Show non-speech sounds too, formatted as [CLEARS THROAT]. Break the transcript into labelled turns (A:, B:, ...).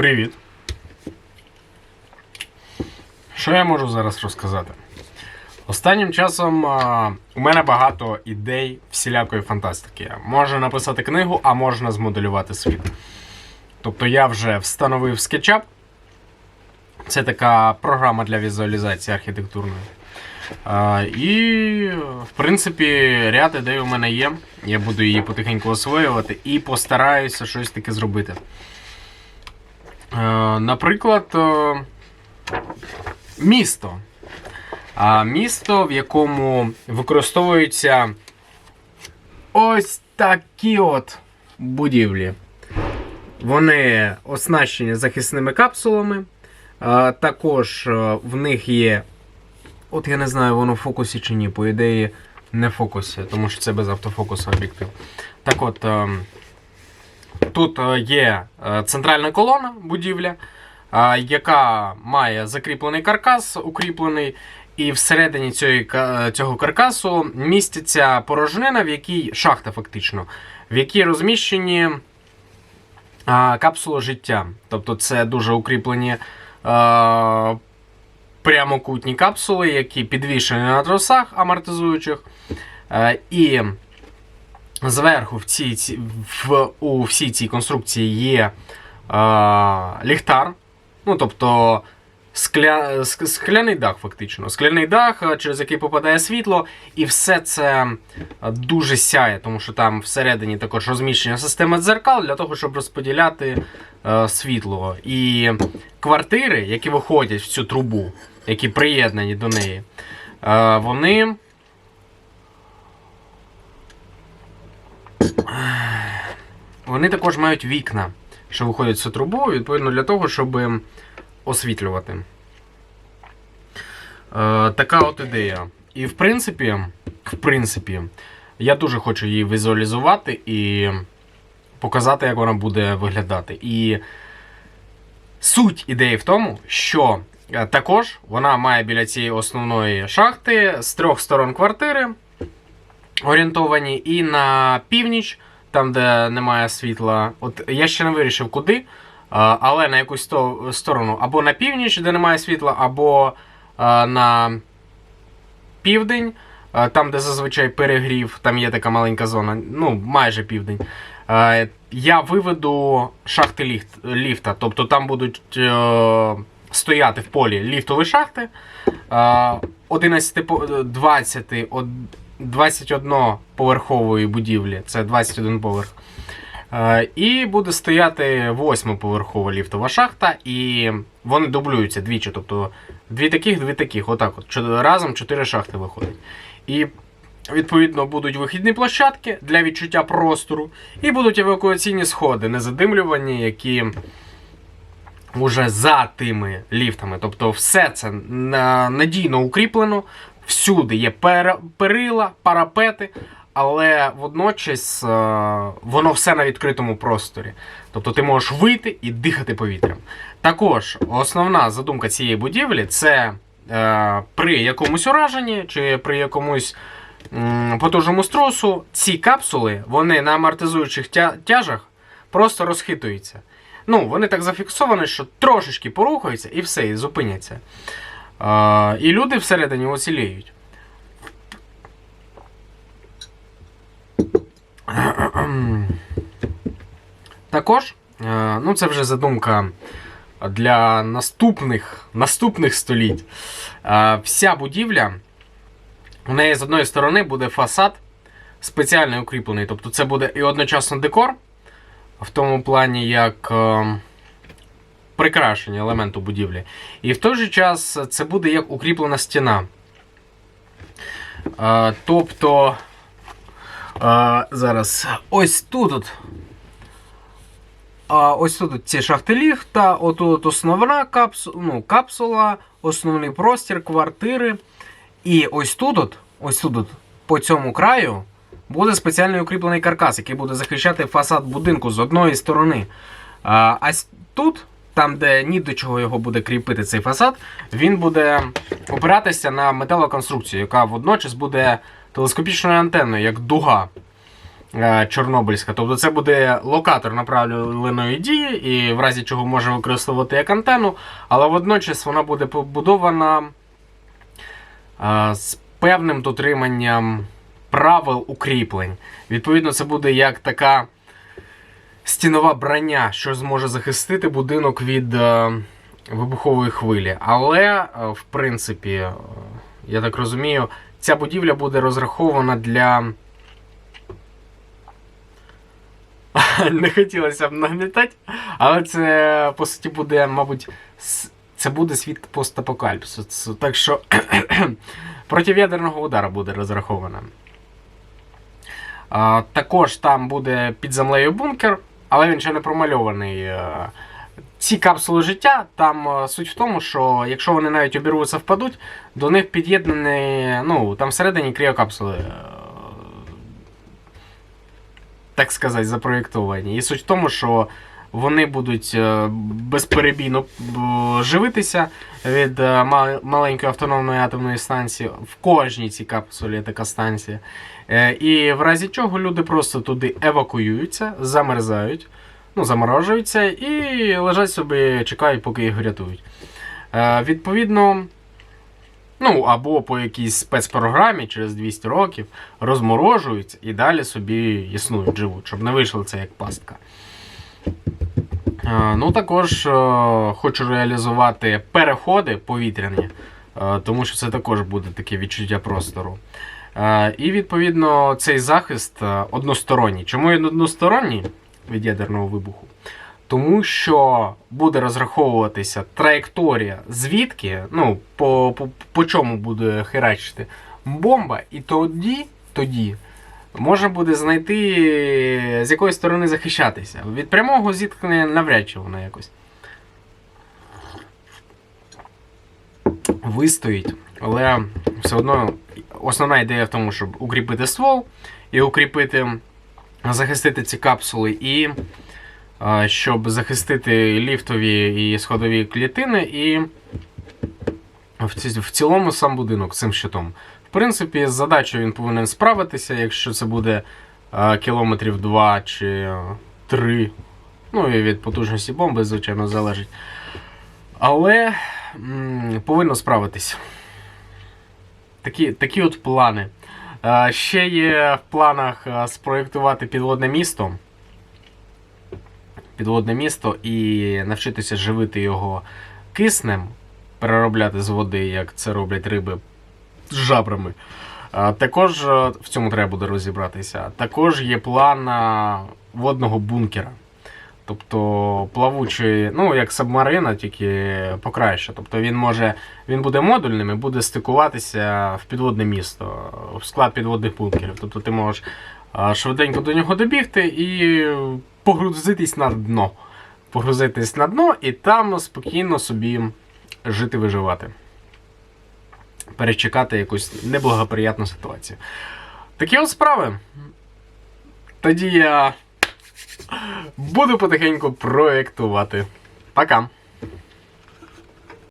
A: Привіт. Що я можу зараз розказати? Останнім часом а, у мене багато ідей всілякої фантастики. Можна написати книгу, а можна змоделювати світ. Тобто я вже встановив SketchUp. Це така програма для візуалізації архітектурної. А, і, в принципі, ряд ідей у мене є. Я буду її потихеньку освоювати і постараюся щось таке зробити. Е, Наприклад, е, місто. Місто, в якому використовуються ось такі от будівлі. Вони оснащені захисними капсулами. Також е, в них є. От я не знаю, воно в фокусі чи ні. По ідеї, не в фокусі, тому що це без автофокусу об'єктив. Так от. Тут е, є е, центральна колона будівля, е, яка має закріплений каркас, укріплений, і всередині цього каркасу міститься порожнина, в якій шахта фактично, в якій розміщені капсули життя. Тобто це дуже укріплені прямокутні капсули, які підвішені на тросах амортизуючих. І Зверху в цій, в, у всій цій конструкції є е, ліхтар. Ну, тобто скля, ск- скляний дах, фактично. Скляний дах, через який попадає світло, і все це дуже сяє, тому що там всередині також розміщена система дзеркал для того, щоб розподіляти е, світло. І квартири, які виходять в цю трубу, які приєднані до неї, е, вони. Вони також мають вікна, що виходять з цю трубу, відповідно для того, щоб освітлювати. Е, така от ідея. І в принципі, в принципі, я дуже хочу її візуалізувати і показати, як вона буде виглядати. І суть ідеї в тому, що е, також вона має біля цієї основної шахти з трьох сторон квартири орієнтовані, і на північ, там, де немає світла. От я ще не вирішив куди, але на якусь то сторону або на північ, де немає світла, або на південь, там, де зазвичай перегрів, там є така маленька зона, ну, майже південь. Я виведу шахти ліфт, ліфта, тобто там будуть е, стояти в полі ліфтові шахти. е, 11 20, од- 21 поверхової будівлі, це 21 поверх. Е, І буде стояти 8 поверхова ліфтова шахта, і вони дублюються двічі. Тобто дві таких, дві таких. Отак от. Разом 4 шахти виходять. І відповідно будуть вихідні площадки для відчуття простору, і будуть евакуаційні сходи, незадимлювані, які уже за тими ліфтами. Тобто, все це надійно укріплено. Всюди є пер- перила, парапети, але водночас е, воно все на відкритому просторі. Тобто ти можеш вийти і дихати повітрям. Також основна задумка цієї будівлі це е, при якомусь ураженні чи при якомусь потужному струсу ці капсули вони на амортизуючих тя- тяжах просто розхитуються. Ну, вони так зафіксовані, що трошечки порухаються і все, і зупиняться. А, і люди всередині оціліють. Також, е, ну це вже задумка для наступних, наступних століть. Е, Вся будівля, у неї з одної сторони буде фасад спеціально укріплений. Тобто це буде і одночасно декор, в тому плані, як. Прикрашення елементу будівлі. І в той же час це буде як укріплена стіна. Тобто. зараз ось тут. от, а, ось тут ці шахти ліфта, отут основна капсула, ну, капсула, основний простір, квартири. І ось тут, от, ось тут, от, по цьому краю, буде спеціальний укріплений каркас, який буде захищати фасад будинку з одної сторони. А тут, там, де ні до чого його буде кріпити цей фасад, він буде опиратися на металоконструкцію, яка водночас буде телескопічною антенною, як дуга. е, Чорнобильська. Тобто це буде локатор направленої дії, і в разі чого може використовувати як антенну, але водночас вона буде побудована е, з певним дотриманням правил укріплень. Відповідно, це буде як така стінова броня, що зможе захистити будинок від е, вибухової хвилі. Але, е, в принципі, е, я так розумію, ця будівля буде розрахована для. [LAUGHS] Не хотілося б нагнітати, але це по суті буде, мабуть, це буде світ постапокаліпсису. Так що [CLEARS THROAT] протиядерного удару буде розрахована. Також там буде під землею бункер, але він ще не промальований. Е, Ці капсули життя, там е, суть в тому, що якщо вони навіть обірвуться, впадуть, до них під'єднані, ну, там всередині кріокапсули, е, так сказати, запроєктовані. І суть в тому, що вони будуть е, безперебійно живитися від е, маленької автономної атомної станції. В кожній цій капсулі є така станція. Е, І в разі чого люди просто туди евакуюються, замерзають, ну, заморожуються і лежать собі, чекають, поки їх врятують. Е, Відповідно, ну або по якійсь спецпрограмі через 200 років розморожуються і далі собі існують, живуть, щоб не вийшло це як пастка. Е, Ну, також е, хочу реалізувати переходи повітряні, е, тому що це також буде таке відчуття простору. І відповідно цей захист односторонній. Чому він односторонній від ядерного вибуху? Тому що буде розраховуватися траєкторія, звідки, ну, по, по, по чому буде херачити бомба, і тоді, тоді можна буде знайти, з якої сторони захищатися. Від прямого зіткнення навряд чи воно якось. Вистоїть, але все одно основна ідея в тому, щоб укріпити ствол і укріпити, захистити ці капсули, і щоб захистити ліфтові і сходові клітини, і в цілому сам будинок цим щитом. В принципі, з задачею він повинен справитися, якщо це буде е, кілометрів 2 чи 3. Ну і від потужності бомби, звичайно, залежить. Але м, повинно справитися. Такі, такі от плани. Е, ще є в планах е, спроєктувати підводне місто. Підводне місто і навчитися живити його киснем, переробляти з води, як це роблять риби з жабрами. Також е, в цьому треба буде розібратися. Також є план водного бункера. Тобто плавучий, ну як сабмарина, тільки покраще. Тобто він може, він буде модульним і буде стикуватися в підводне місто, в склад підводних бункерів. Тобто ти можеш швиденько до нього добігти і погрузитись на дно. Погрузитись на дно і там спокійно собі жити, виживати. Перечекати якусь неблагоприятну ситуацію. Такі от справи. Тоді я буду потихеньку проєктувати. Пока.